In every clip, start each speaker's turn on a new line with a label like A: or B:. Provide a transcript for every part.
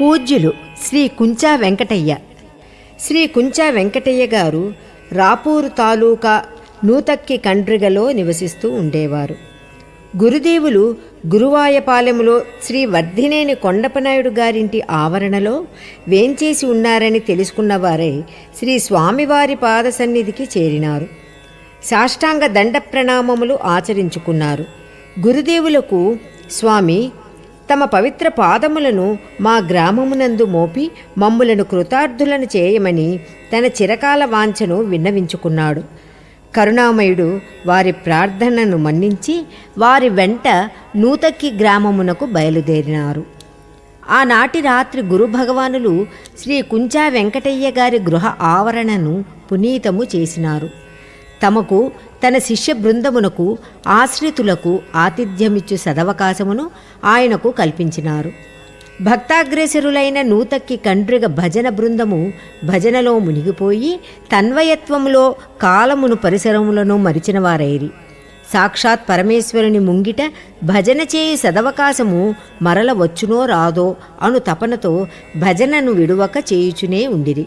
A: పూజ్యులు శ్రీ కుంచా వెంకటయ్య. శ్రీ కుంచా వెంకటయ్య గారు రాపూరు తాలూకా నూతక్కి కండ్రిగలో నివసిస్తూ ఉండేవారు. గురుదేవులు గురువాయపాలెములో శ్రీ వర్ధినేని కొండపనాయుడు గారింటి ఆవరణలో వేంచేసి ఉన్నారని తెలుసుకున్నవారై శ్రీ స్వామివారి పాద సన్నిధికి చేరినారు. సాష్టాంగ దండ ప్రణామములు ఆచరించుకున్నారు. గురుదేవులకు స్వామి తమ పవిత్ర పాదములను మా గ్రామమునందు మోపి మమ్ములను కృతార్థులను చేయమని తన చిరకాల వాంఛను విన్నవించుకున్నాడు. కరుణామయుడు వారి ప్రార్థనను మన్నించి వారి వెంట నూతక్కి గ్రామమునకు బయలుదేరినారు. ఆనాటి రాత్రి గురు భగవానులు శ్రీ కుంచా వెంకటయ్య గారి గృహ ఆవరణను పునీతము చేసినారు. తమకు తన శిష్య బృందమునకు ఆశ్రితులకు ఆతిథ్యమిచ్చు సదవకాశమును ఆయనకు కల్పించినారు. భక్తాగ్రేసరులైన నూతక్కి కండ్రిగ భజన బృందము భజనలో మునిగిపోయి తన్వయత్వంలో కాలమును పరిసరములను మరిచిన వారైరి. సాక్షాత్ పరమేశ్వరుని ముంగిట భజన చేయి సదవకాశము మరల వచ్చునో రాదో అను తపనతో భజనను విడువక చేయుచునే ఉండిరి.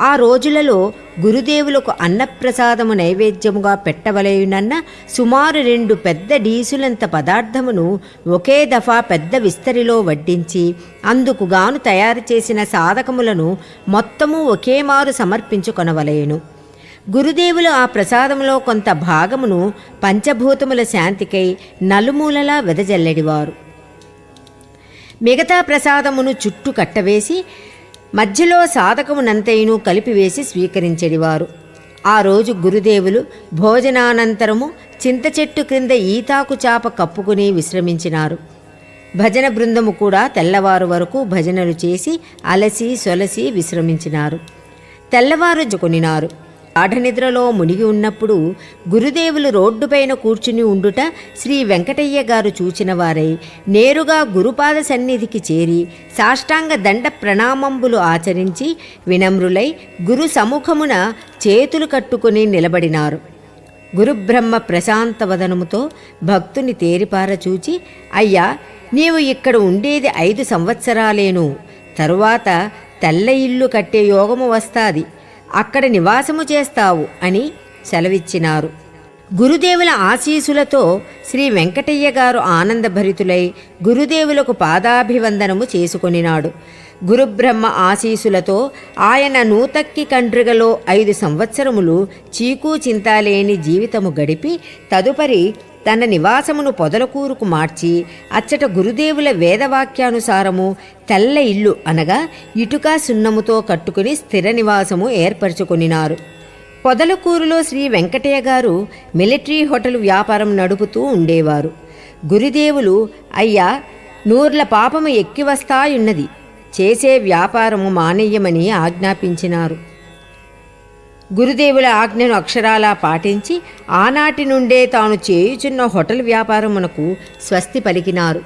A: ఆ రోజులలో గురుదేవులకు అన్నప్రసాదము నైవేద్యముగా పెట్టవలయునన్న సుమారు రెండు పెద్ద డీసులంత పదార్థమును ఒకే దఫా పెద్ద విస్తరిలో వడ్డించి అందుకుగాను తయారు చేసిన సాధకములను మొత్తము ఒకేమారు సమర్పించుకొనవలయును గురుదేవులు ఆ ప్రసాదములో కొంత భాగమును పంచభూతముల శాంతికై నలుమూలలా వెదజల్లెడివారు. మిగతా ప్రసాదమును చుట్టూ కట్టవేసి మధ్యలో సాధకమునంతయును కలిపివేసి స్వీకరించెడివారు. ఆ రోజు గురుదేవులు భోజనానంతరము చింత చెట్టు క్రింద ఈతాకు చాప కప్పుకుని విశ్రమించినారు. భజన బృందము కూడా తెల్లవారు వరకు భజనలు చేసి అలసి సొలసి విశ్రమించినారు. తెల్లవారు జకొనినారు గాఢనిద్రలో మునిగి ఉన్నప్పుడు గురుదేవులు రోడ్డుపైన కూర్చుని ఉండుట శ్రీ వెంకటయ్య గారు చూచిన వారై నేరుగా గురుపాద సన్నిధికి చేరి సాష్టాంగ దండ ప్రణామంబులు ఆచరించి వినమ్రులై గురు సముఖమున చేతులు కట్టుకుని నిలబడినారు. గురుబ్రహ్మ ప్రశాంత వదనముతో భక్తుని తేరిపార చూచి అయ్యా నీవు ఇక్కడ ఉండేది ఐదు సంవత్సరాలేను తరువాత తెల్ల ఇల్లు కట్టే యోగము వస్తాది. అక్కడ నివాసము చేస్తావు అని సెలవిచ్చినారు. గురుదేవుల ఆశీసులతో శ్రీ వెంకటయ్య గారు ఆనందభరితులై గురుదేవులకు పాదాభివందనము చేసుకొనినాడు. గురుబ్రహ్మ ఆశీసులతో ఆయన నూతక్కి కండ్రిగలో ఐదు సంవత్సరములు చీకు చింతాలేని జీవితము గడిపి తదుపరి తన నివాసమును పొదలకూరుకు మార్చి అచ్చట గురుదేవుల వేదవాక్యానుసారము తెల్ల ఇల్లు అనగా ఇటుక సున్నముతో కట్టుకుని స్థిర నివాసము ఏర్పరచుకొనినారు. పొదలకూరులో శ్రీ వెంకటయ్య గారు మిలిటరీ హోటల్ వ్యాపారం నడుపుతూ ఉండేవారు. గురుదేవులు అయ్యా నూర్ల పాపము ఎక్కి వస్తాయున్నది. చేసే వ్యాపారము మానేయమని ఆజ్ఞాపించినారు. గురుదేవుల ఆజ్ఞను అక్షరాలా పాటించి ఆనాటి నుండే తాను చేయుచున్న హోటల్ వ్యాపారమునకు స్వస్తి పలికినారు.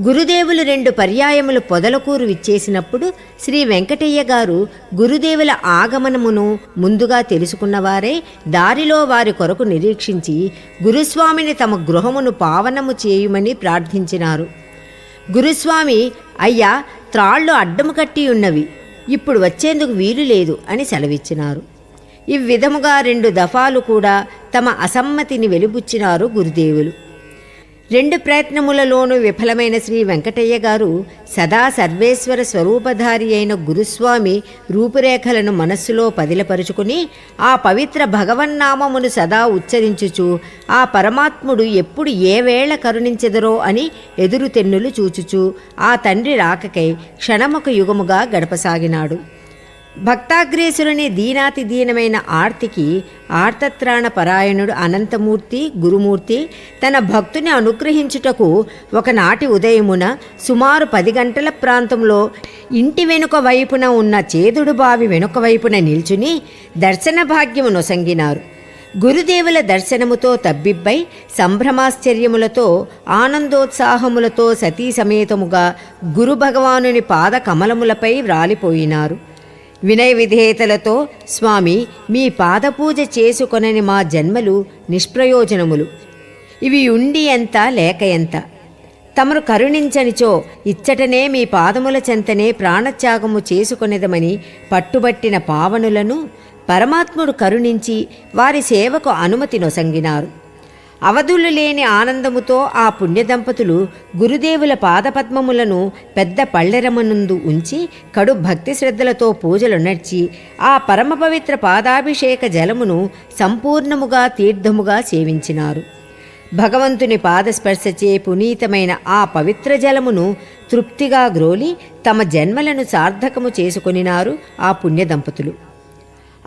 A: గురుదేవులు రెండు పర్యాయములు పొదలకూరు విచ్చేసినప్పుడు శ్రీ వెంకటయ్య గారు గురుదేవుల ఆగమనమును ముందుగా తెలుసుకున్నవారే దారిలో వారి కొరకు నిరీక్షించి గురుస్వామిని తమ గృహమును పావనము చేయుమని ప్రార్థించినారు. గురుస్వామి అయ్యా త్రాళ్ళు అడ్డము కట్టి ఉన్నవి ఇప్పుడు వచ్చేందుకు వీలు లేదు అని సెలవిచ్చినారు. ఈ విధముగా రెండు దఫాలు కూడా తమ అసమ్మతిని వెలిబుచ్చినారు గురుదేవులు. రెండు ప్రయత్నములలోనూ విఫలమైన శ్రీ వెంకటయ్య గారు సదా సర్వేశ్వర స్వరూపధారి అయిన గురుస్వామి రూపురేఖలను మనస్సులో పదిలపరుచుకుని ఆ పవిత్ర భగవన్నామమును సదా ఉచ్చరించుచు ఆ పరమాత్ముడు ఎప్పుడు ఏ వేళ కరుణించెదరో అని ఎదురు తెన్నులు చూచుచు ఆ తండ్రి రాకకై క్షణమొక యుగముగా గడపసాగినాడు. భక్తాగ్రేసురుని దీనాతి దీనమైన ఆర్తికి ఆర్తత్రాణ పరాయణుడు అనంతమూర్తి గురుమూర్తి తన భక్తుని అనుగ్రహించుటకు ఒకనాటి ఉదయమున సుమారు పది గంటల ప్రాంతంలో ఇంటి వెనుక వైపున ఉన్న చేదుడు బావి వెనుక వైపున నిల్చుని దర్శన భాగ్యము నొసంగినారు. గురుదేవుల దర్శనముతో తబ్బిబ్బై సంభ్రమాశ్చర్యములతో ఆనందోత్సాహములతో సతీ సమేతముగా గురు భగవానుని పాద కమలములపై వ్రాలిపోయినారు. వినయ విధేయతలతో స్వామి మీ పాదపూజ చేసుకొనని మా జన్మలు నిష్ప్రయోజనములు. ఇవి ఉండి ఎంత లేక ఎంత? తమరు కరుణించనిచో ఇచ్చటనే మీ పాదముల చెంతనే ప్రాణత్యాగము చేసుకొనేదమని పట్టుబట్టిన పావనులను పరమాత్ముడు కరుణించి వారి సేవకు అనుమతి నొసంగినారు. అవధులు లేని ఆనందముతో ఆ పుణ్యదంపతులు గురుదేవుల పాదపద్మములను పెద్ద పళ్ళెరమనుందు ఉంచి కడు భక్తి శ్రద్ధలతో పూజలు నడిచి ఆ పరమ పవిత్ర పాదాభిషేక జలమును సంపూర్ణముగా తీర్థముగా సేవించినారు. భగవంతుని పాదస్పర్శచే పునీతమైన ఆ పవిత్ర జలమును తృప్తిగా గ్రోలి తమ జన్మలను సార్థకము చేసుకొనినారు ఆ పుణ్యదంపతులు.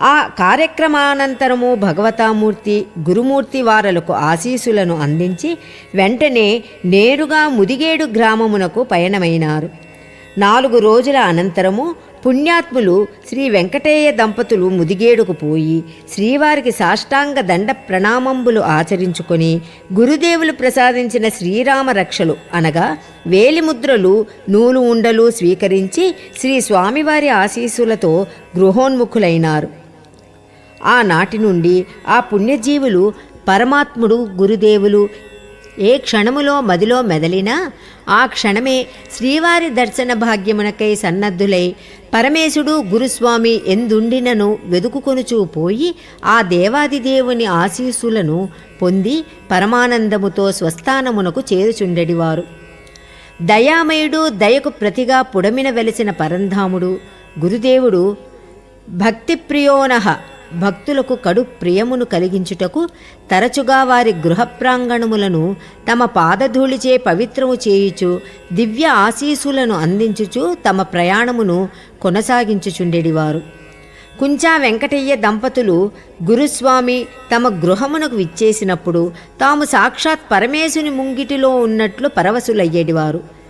A: ఆ కార్యక్రమానంతరము భగవతామూర్తి గురుమూర్తి వారలకు ఆశీసులను అందించి వెంటనే నేరుగా ముదిగేడు గ్రామమునకు పయనమైనారు. నాలుగు రోజుల అనంతరము పుణ్యాత్ములు శ్రీ వెంకటేయ దంపతులు ముదిగేడుకు పోయి శ్రీవారికి సాష్టాంగ దండ ప్రణామంబులు ఆచరించుకొని గురుదేవులు ప్రసాదించిన శ్రీరామ రక్షలు అనగా వేలిముద్రలు నూలు ఉండలు స్వీకరించి శ్రీ స్వామివారి ఆశీస్సులతో గృహోన్ముఖులైనారు. ఆనాటి నుండి ఆ పుణ్యజీవులు పరమాత్ముడు గురుదేవులు ఏ క్షణములో మదిలో మెదలినా ఆ క్షణమే శ్రీవారి దర్శన భాగ్యమునకై సన్నద్ధులై పరమేశుడు గురుస్వామి ఎందుండినను వెదుకుకొనుచూ పోయి ఆ దేవాదిదేవుని ఆశీస్సులను పొంది పరమానందముతో స్వస్థానమునకు చేరుచుండెడివారు. దయామయుడు దయకు ప్రతిగా పుడమిన వెలిసిన పరంధాముడు గురుదేవుడు భక్తిప్రియోనః భక్తులకు కడు ప్రియమును కలిగించుటకు తరచుగా వారి గృహ ప్రాంగణములను తమ పాదధూళిచే పవిత్రము చేయుచు దివ్య ఆశీసులను అందించుచు తమ ప్రయాణమును కొనసాగించుచుండెడివారు. కుంచా వెంకటయ్య దంపతులు గురుస్వామి తమ గృహమునకు విచ్చేసినప్పుడు తాము సాక్షాత్ పరమేశుని ముంగిటిలో ఉన్నట్లు పరవశులయ్యేటివారు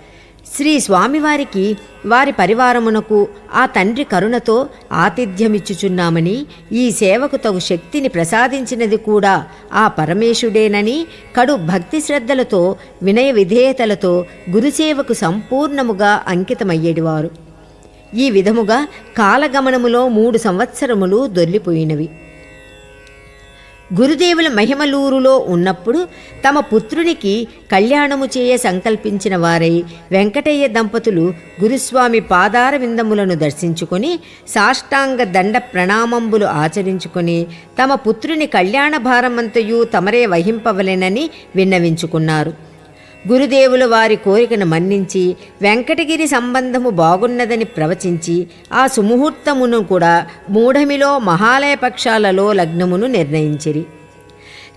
A: శ్రీ స్వామివారికి వారి పరివారమునకు ఆ తండ్రి కరుణతో ఆతిథ్యమిచ్చుచున్నామని ఈ సేవకు తగు శక్తిని ప్రసాదించినది కూడా ఆ పరమేశుడేనని కడు భక్తి శ్రద్ధలతో వినయ విధేయతలతో గురుసేవకు సంపూర్ణముగా అంకితమయ్యేటివారు ఈ విధముగా కాలగమనములో మూడు సంవత్సరములు దొల్లిపోయినవి గురుదేవుల మహిమలూరులో ఉన్నప్పుడు తమ పుత్రునికి కళ్యాణము చేయ సంకల్పించిన వారై వెంకటయ్య దంపతులు గురుస్వామి పాదార విందములను దర్శించుకొని సాష్టాంగ దండ ప్రణామంబులు ఆచరించుకొని తమ పుత్రుని కళ్యాణ భారమంతయు తమరే వహింపవలెనని విన్నవించుకున్నారు. గురుదేవులు వారి కోరికను మన్నించి వెంకటగిరి సంబంధము బాగున్నదని ప్రవచించి ఆ సుముహూర్తమును కూడా మూఢమిలో మహాలయ పక్షాలలో లగ్నమును నిర్ణయించిరి.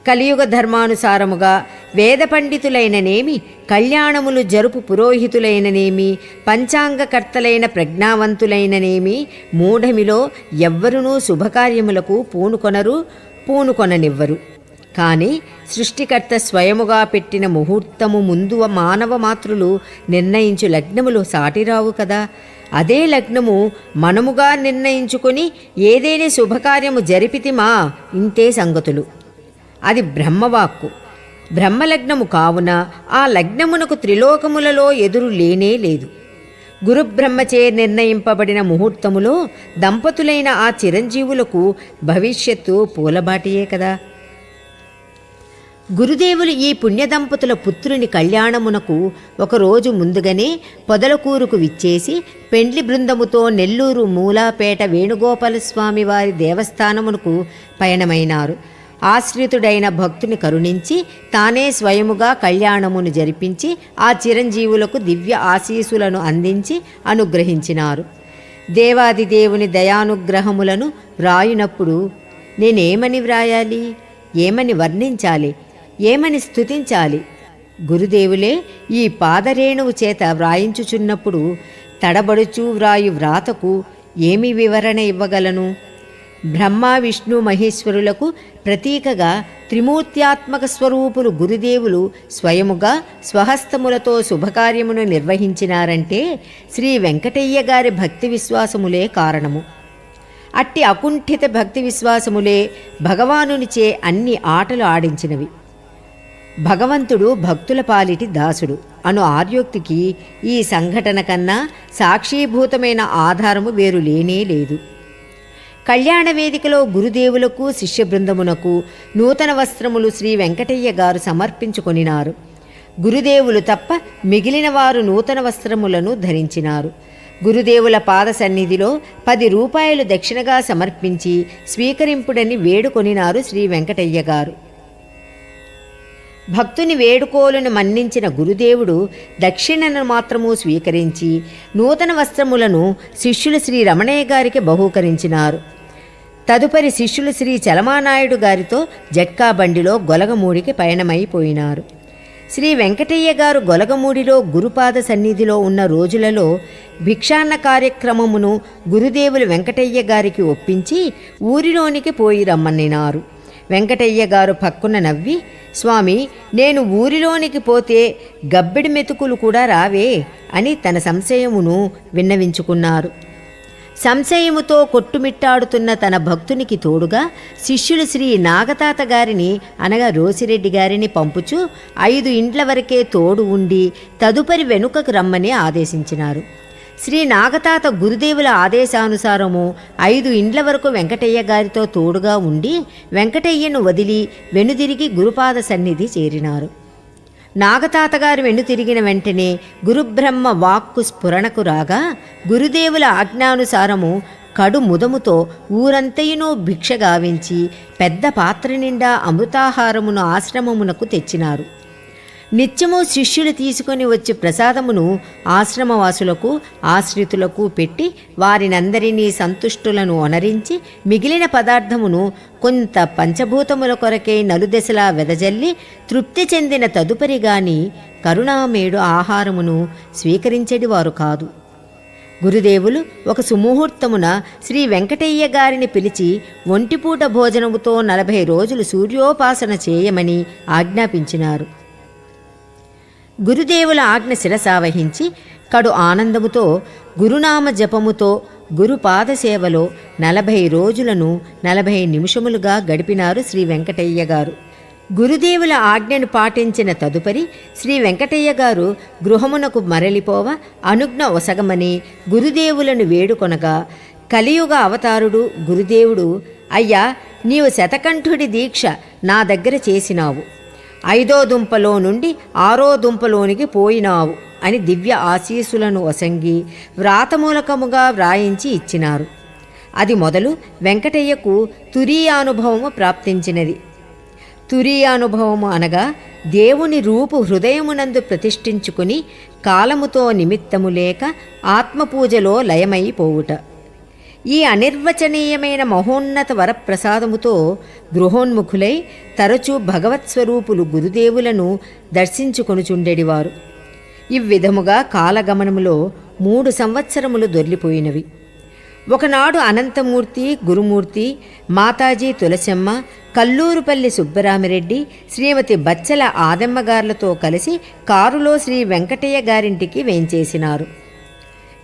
A: కలియుగ ధర్మానుసారముగా వేద పండితులైననేమి కళ్యాణములు జరుపు పురోహితులైననేమి పంచాంగకర్తలైన ప్రజ్ఞావంతులైననేమి మూఢమిలో ఎవ్వరునూ శుభకార్యములకు పూనుకొనరు పూనుకొననివ్వరు. కానీ సృష్టికర్త స్వయముగా పెట్టిన ముహూర్తము ముందు మానవ మాతృలు నిర్ణయించు లగ్నములు సాటిరావు కదా. అదే లగ్నము మనముగా నిర్ణయించుకొని ఏదైనా శుభకార్యము జరిపితిమా ఇంతే సంగతులు. అది బ్రహ్మవాక్కు. బ్రహ్మలగ్నము కావున ఆ లగ్నమునకు త్రిలోకములలో ఎదురు లేనే లేదు. గురుబ్రహ్మచే నిర్ణయింపబడిన ముహూర్తములో దంపతులైన ఆ చిరంజీవులకు భవిష్యత్తు పూలబాటియే కదా. గురుదేవులు ఈ పుణ్యదంపతుల పుత్రుని కళ్యాణమునకు ఒకరోజు ముందుగానే పొదలకూరుకు విచ్చేసి పెండ్లి బృందముతో నెల్లూరు మూలాపేట వేణుగోపాలస్వామి వారి దేవస్థానమునకు పయనమైనారు. ఆశ్రితుడైన భక్తుని కరుణించి తానే స్వయముగా కళ్యాణమును జరిపించి ఆ చిరంజీవులకు దివ్య ఆశీసులను అందించి అనుగ్రహించినారు. దేవాది దేవుని దయానుగ్రహములను వ్రాయునప్పుడు నేనేమని వ్రాయాలి? ఏమని వర్ణించాలి? ఏమని స్తుతించాలి? గురుదేవులే ఈ పాదరేణువు చేత వ్రాయించుచున్నప్పుడు తడబడుచు వ్రాయు వ్రాతకు ఏమి వివరణ ఇవ్వగలను? బ్రహ్మ విష్ణు మహేశ్వరులకు ప్రతీకగా త్రిమూర్త్యాత్మక స్వరూపులు గురుదేవులు స్వయముగా స్వహస్తములతో శుభకార్యమును నిర్వహించినారంటే శ్రీ వెంకటయ్య గారి భక్తి విశ్వాసములే కారణము. అట్టి అకుంఠిత భక్తి విశ్వాసములే భగవానునిచే అన్ని ఆటలు ఆడించినవి. భగవంతుడు భక్తుల పాలిటి దాసుడు. అను ఆర్యోక్తికి ఈ సంఘటన కన్నా సాక్షీభూతమైన ఆధారము వేరు లేనే లేదు. కళ్యాణ వేదికలో గురుదేవులకు శిష్య బృందమునకు నూతన వస్త్రములు శ్రీ వెంకటయ్య గారు సమర్పించుకొనినారు. గురుదేవులు తప్ప మిగిలిన వారు నూతన వస్త్రములను ధరించినారు. గురుదేవుల పాద సన్నిధిలో పది రూపాయలు దక్షిణగా సమర్పించి స్వీకరింపుడని వేడుకొనినారు శ్రీ వెంకటయ్య గారు. భక్తుని వేడుకోలను మన్నించిన గురుదేవుడు దక్షిణను మాత్రము స్వీకరించి నూతన వస్త్రములను శిష్యులు శ్రీ రమణయ్య గారికి బహూకరించినారు. తదుపరి శిష్యులు శ్రీ చలమానాయుడు గారితో జట్కా బండిలో గొలగమూడికి పయనమైపోయినారు. శ్రీ వెంకటయ్య గారు గొలగమూడిలో గురుపాద సన్నిధిలో ఉన్న రోజులలో భిక్షాన్న కార్యక్రమమును గురుదేవులు వెంకటయ్య గారికి ఒప్పించి ఊరిలోనికి పోయి రమ్మనినారు. వెంకటయ్య గారు పక్కున నవ్వి స్వామి నేను ఊరిలోనికి పోతే గబ్బిడి మెతుకులు కూడా రావే అని తన సంశయమును విన్నవించుకున్నారు. సంశయముతో కొట్టుమిట్టాడుతున్న తన భక్తునికి తోడుగా శిష్యులు శ్రీ నాగతాత గారిని అనగా రోసిరెడ్డి గారిని పంపుచు ఐదు ఇండ్ల వరకే తోడు ఉండి తదుపరి వెనుకకు రమ్మని ఆదేశించినారు. శ్రీ నాగతాత గురుదేవుల ఆదేశానుసారము ఐదు ఇండ్ల వరకు వెంకటయ్య గారితో తోడుగా ఉండి వెంకటయ్యను వదిలి వెనుదిరిగి గురుపాద సన్నిధి చేరినారు. నాగతాతగారు వెనుతిరిగిన వెంటనే గురుబ్రహ్మ వాక్కు స్ఫురణకు రాగా గురుదేవుల ఆజ్ఞానుసారము కడు ముదముతో ఊరంతయునూ భిక్ష గావించి పెద్ద పాత్ర నిండా అమృతాహారమును ఆశ్రమమునకు తెచ్చినారు. నిత్యము శిష్యులు తీసుకొని వచ్చే ప్రసాదమును ఆశ్రమవాసులకు ఆశ్రితులకు పెట్టి వారినందరినీ సంతుష్టులను అనరించి మిగిలిన పదార్థమును కొంత పంచభూతముల కొరకే నలుదెసలా వెదజల్లి తృప్తి చెందిన తదుపరి గాని కరుణామేడు ఆహారమును స్వీకరించేటివారు కాదు. గురుదేవులు ఒక సుముహూర్తమున శ్రీ వెంకటయ్య గారిని పిలిచి ఒంటిపూట భోజనముతో నలభై రోజులు సూర్యోపాసన చేయమని ఆజ్ఞాపించినారు. గురుదేవుల ఆజ్ఞ శిరసావహించి కడు ఆనందముతో గురునామ జపముతో గురుపాద సేవలో నలభై రోజులను నలభై నిమిషములుగా గడిపినారు శ్రీ వెంకటయ్య గారు. గురుదేవుల ఆజ్ఞను పాటించిన తదుపరి శ్రీ వెంకటయ్య గారు గృహమునకు మరలిపోవ అనుజ్ఞ ఒసగమని గురుదేవులను వేడుకొనగా కలియుగ అవతారుడు గురుదేవుడు అయ్యా నీవు శతకంఠుడి దీక్ష నా దగ్గర చేసినావు. ఐదో దుంపలో నుండి ఆరో దుంపలోనికి పోయినావు అని దివ్య ఆశీస్సులను వసంగి వ్రాతమూలకముగా వ్రాయించి ఇచ్చినారు. అది మొదలు వెంకటయ్యకు తురీయానుభవము ప్రాప్తించినది. తురీయానుభవము అనగా దేవుని రూపు హృదయమునందు ప్రతిష్ఠించుకుని కాలముతో నిమిత్తము లేక ఆత్మపూజలో లయమైపోవుట. ఈ అనిర్వచనీయమైన మహోన్నత వరప్రసాదముతో గృహోన్ముఖులై తరచూ భగవత్ స్వరూపులు గురుదేవులను దర్శించుకొనుచుండెడివారు. ఇవ్విధముగా కాలగమనములో మూడు సంవత్సరములు దొర్లిపోయినవి. ఒకనాడు అనంతమూర్తి గురుమూర్తి మాతాజీ తులసమ్మ కల్లూరుపల్లి సుబ్బరామిరెడ్డి శ్రీమతి బచ్చల ఆదమ్మగార్లతో కలిసి కారులో శ్రీ వెంకటయ్య గారింటికి వేంచేసినారు.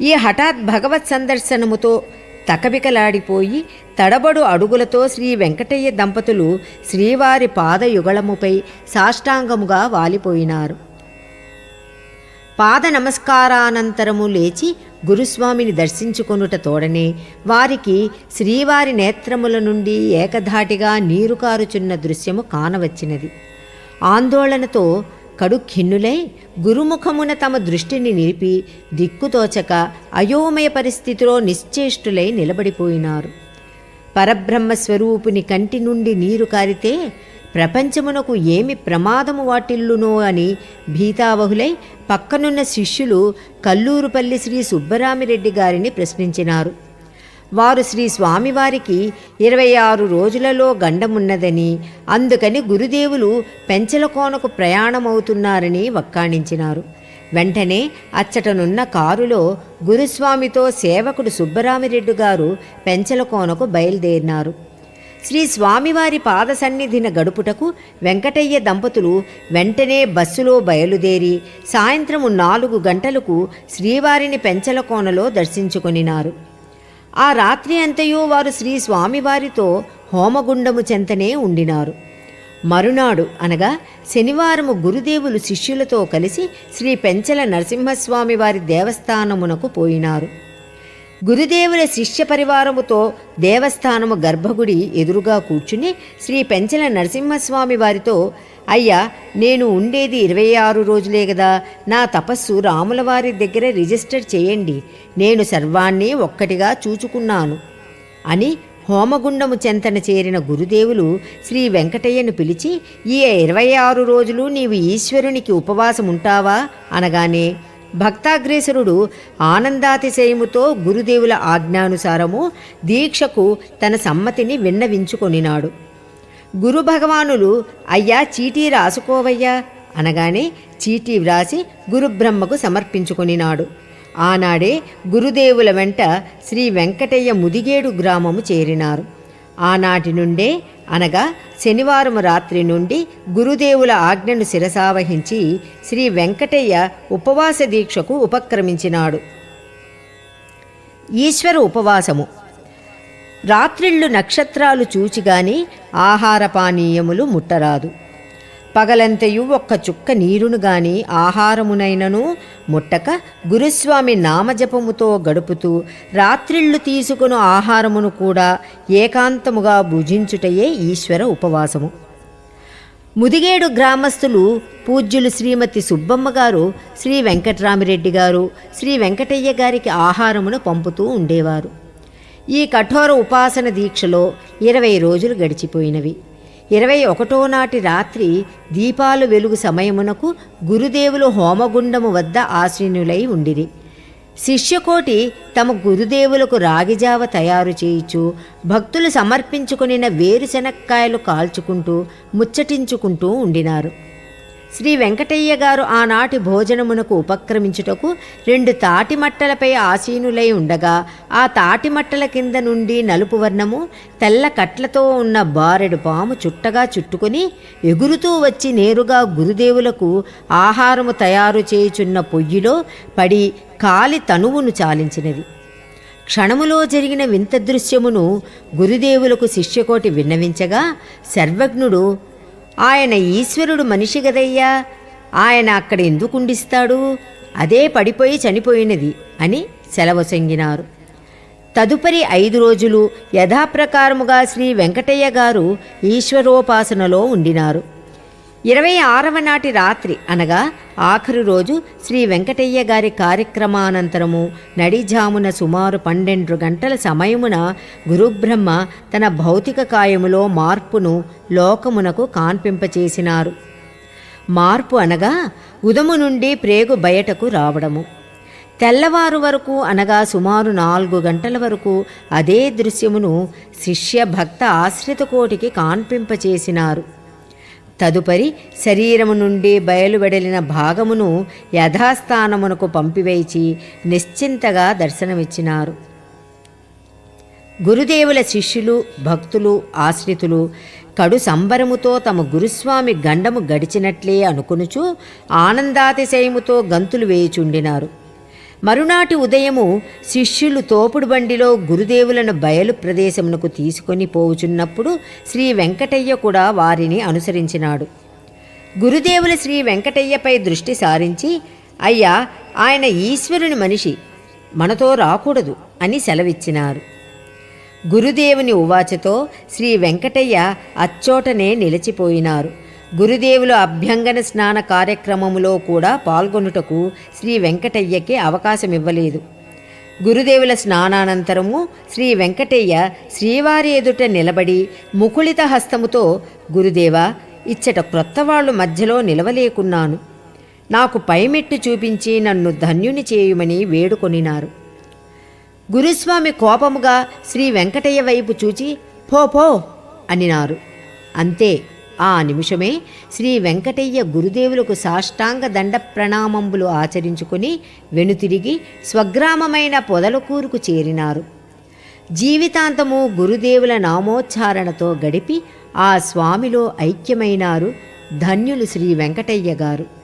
A: ఈ హఠాత్ భగవత్ సందర్శనముతో తకబికలాడిపోయి తడబడు అడుగులతో శ్రీ వెంకటయ్య దంపతులు శ్రీవారి పాదయుగళముపై సాష్టాంగముగా వాలిపోయినారు. పాద నమస్కారానంతరము లేచి గురుస్వామిని దర్శించుకొనుట తోడనే వారికి శ్రీవారి నేత్రముల నుండి ఏకధాటిగా నీరు కారుచున్న దృశ్యము కానవచ్చినది. ఆందోళనతో కడు ఖిన్నులై గురుముఖమున తమ దృష్టిని నిలిపి దిక్కుతోచక అయోమయ పరిస్థితిలో నిశ్చేష్టులై నిలబడిపోయినారు. పరబ్రహ్మ స్వరూపుని కంటి నుండి నీరు కారితే ప్రపంచమునకు ఏమి ప్రమాదము వాటిల్లునో అని భీతావహులై పక్కనున్న శిష్యులు కల్లూరుపల్లి శ్రీ సుబ్బరామిరెడ్డి గారిని ప్రశ్నించినారు. వారు శ్రీ స్వామివారికి ఇరవై ఆరు రోజులలో గండమున్నదని అందుకని గురుదేవులు పెంచలకోనకు ప్రయాణమవుతున్నారని వక్కాణించినారు. వెంటనే అచ్చటనున్న కారులో గురుస్వామితో సేవకుడు సుబ్బరామిరెడ్డి గారు పెంచలకోనకు బయలుదేరినారు. శ్రీ స్వామివారి పాద సన్నిధిన గడుపుటకు వెంకటయ్య దంపతులు వెంటనే బస్సులో బయలుదేరి సాయంత్రము నాలుగు గంటలకు శ్రీవారిని పెంచలకోనలో దర్శించుకొనినారు. ఆ రాత్రి అంతయు వారు శ్రీ స్వామివారితో హోమగుండము చెంతనే ఉండినారు. మరునాడు అనగా శనివారము గురుదేవులు శిష్యులతో కలిసి శ్రీ పెంచల నరసింహస్వామి వారి దేవస్థానమునకు పోయినారు. గురుదేవుల శిష్య పరివారముతో దేవస్థానము గర్భగుడి ఎదురుగా కూర్చుని శ్రీ పెంచల నరసింహస్వామి వారితో అయ్యా నేను ఉండేది ఇరవై ఆరు రోజులే కదా నా తపస్సు రాముల వారి దగ్గర రిజిస్టర్ చేయండి నేను సర్వాన్ని ఒక్కటిగా చూచుకున్నాను అని హోమగుండము చెంతన చేరిన గురుదేవులు శ్రీ వెంకటయ్యను పిలిచి ఈ ఇరవై ఆరు రోజులు నీవు ఈశ్వరునికి ఉపవాసం ఉంటావా అనగానే భక్తాగ్రేసరుడు ఆనందాతిశయముతో గురుదేవుల ఆజ్ఞానుసారము దీక్షకు తన సమ్మతిని విన్నవించుకొనినాడు. గురు భగవానులు అయ్యా చీటీ రాసుకోవయ్యా అనగానే చీటీ వ్రాసి గురుబ్రహ్మకు సమర్పించుకొనినాడు. ఆనాడే గురుదేవుల వెంట శ్రీ వెంకటయ్య ముదిగేడు గ్రామము చేరినారు. ఆనాటి నుండే అనగా శనివారం రాత్రి నుండి గురుదేవుల ఆజ్ఞను శిరసావహించి శ్రీ వెంకటయ్య ఉపవాస దీక్షకు ఉపక్రమించినాడు. ఈశ్వర ఉపవాసము. రాత్రిళ్ళు నక్షత్రాలు చూచిగాని ఆహార పానీయములు ముట్టరాదు. పగలంతయు ఒక్క చుక్క నీరును గాని ఆహారమునైనను ముట్టక గురుస్వామి నామజపముతో గడుపుతూ రాత్రిళ్ళు తీసుకుని ఆహారమును కూడా ఏకాంతముగా భుజించుటయే ఈశ్వర ఉపవాసము. ముదిగేడు గ్రామస్తులు పూజ్యులు శ్రీమతి సుబ్బమ్మ గారు శ్రీ వెంకట్రామిరెడ్డి గారు శ్రీ వెంకటయ్య గారికి ఆహారమును పంపుతూ ఉండేవారు. ఈ కఠోర ఉపాసన దీక్షలో ఇరవై రోజులు గడిచిపోయినవి. ఇరవై ఒకటో నాటి రాత్రి దీపాలు వెలుగు సమయమునకు గురుదేవులు హోమగుండము వద్ద ఆసీనులై ఉండిరి. శిష్యకోటి తమ గురుదేవులకు రాగిజావ తయారు చేయిచు భక్తులు సమర్పించుకునిన వేరుశనక్కాయలు కాల్చుకుంటూ ముచ్చటించుకుంటూ ఉండినారు. శ్రీ వెంకటయ్య గారు ఆనాటి భోజనమునకు ఉపక్రమించుటకు రెండు తాటి మట్టలపై ఆసీనులై ఉండగా ఆ తాటి మట్టల కింద నుండి నలుపు వర్ణము తెల్ల కట్లతో ఉన్న బారెడు పాము చుట్టగా చుట్టుకొని ఎగురుతూ వచ్చి నేరుగా గురుదేవులకు ఆహారము తయారు చేయుచున్న పొయ్యిలో పడి కాలి తనువును చాలించినది. క్షణములో జరిగిన వింత దృశ్యమును గురుదేవులకు శిష్యకోటి విన్నవించగా సర్వజ్ఞుడు ఆయన ఈశ్వరుడు మనిషి గదయ్యా ఆయన అక్కడ ఎందుకుండిస్తాడు అదే పడిపోయి చనిపోయినది అని సెలవసంగినారు తదుపరి ఐదు రోజులు యథాప్రకారముగా శ్రీ వెంకటయ్య గారు ఈశ్వరోపాసనలో ఉండినారు. ఇరవై ఆరవ నాటి రాత్రి అనగా ఆఖరి రోజు శ్రీ వెంకటయ్య గారి కార్యక్రమానంతరము నడిజామున సుమారు పన్నెండు గంటల సమయమున గురుబ్రహ్మ తన భౌతిక కాయములో మార్పును లోకమునకు కాన్పింపచేసినారు. మార్పు అనగా ఉదము నుండి ప్రేగు బయటకు రావడము. తెల్లవారు వరకు అనగా సుమారు నాలుగు గంటల వరకు అదే దృశ్యమును శిష్య భక్త ఆశ్రిత కోటికి కాన్పింపచేసినారు. తదుపరి శరీరము నుండి బయలువెడలిన భాగమును యథాస్థానమునకు పంపివేచి నిశ్చింతగా దర్శనమిచ్చినారు. గురుదేవుల శిష్యులు భక్తులు ఆశ్రితులు కడు సంబరముతో తమ గురుస్వామి గండము గడిచినట్లే అనుకునుచు ఆనందాతిశయముతో గంతులు వేయుచుండినారు. మరునాటి ఉదయము శిష్యులు తోపుడు బండిలో గురుదేవులను బయలు ప్రదేశమునకు తీసుకొని పోవుచున్నప్పుడు శ్రీ వెంకటయ్య కూడా వారిని అనుసరించినాడు. గురుదేవులు శ్రీ వెంకటయ్యపై దృష్టి సారించి అయ్యా ఆయన ఈశ్వరుని మనిషి మనతో రాకూడదు అని సెలవిచ్చినారు. గురుదేవుని ఉవాచతో శ్రీ వెంకటయ్య అచ్చోటనే నిలిచిపోయినారు. గురుదేవుల అభ్యంగన స్నాన కార్యక్రమములో కూడా పాల్గొనుటకు శ్రీ వెంకటయ్యకి అవకాశం ఇవ్వలేదు గురుదేవుల స్నానానంతరము శ్రీ వెంకటయ్య శ్రీవారి ఎదుట నిలబడి ముకుళిత హస్తముతో గురుదేవా ఇచ్చట క్రొత్త వాళ్ళు మధ్యలో నిలవలేకున్నాను. నాకు పైమెట్టు చూపించి నన్ను ధన్యుని చేయుమని వేడుకొనినారు. గురుస్వామి కోపముగా శ్రీ వెంకటయ్య వైపు చూచి పో పో అనినారు. అంతే. ఆ నిమిషమే శ్రీ వెంకటయ్య గురుదేవులకు సాష్టాంగ దండ ప్రణామంబులు ఆచరించుకుని వెనుతిరిగి స్వగ్రామమైన పొదలకూరుకు చేరినారు. జీవితాంతము గురుదేవుల నామోచ్చారణతో గడిపి ఆ స్వామిలో ఐక్యమైనారు ధన్యులు శ్రీ వెంకటయ్య గారు.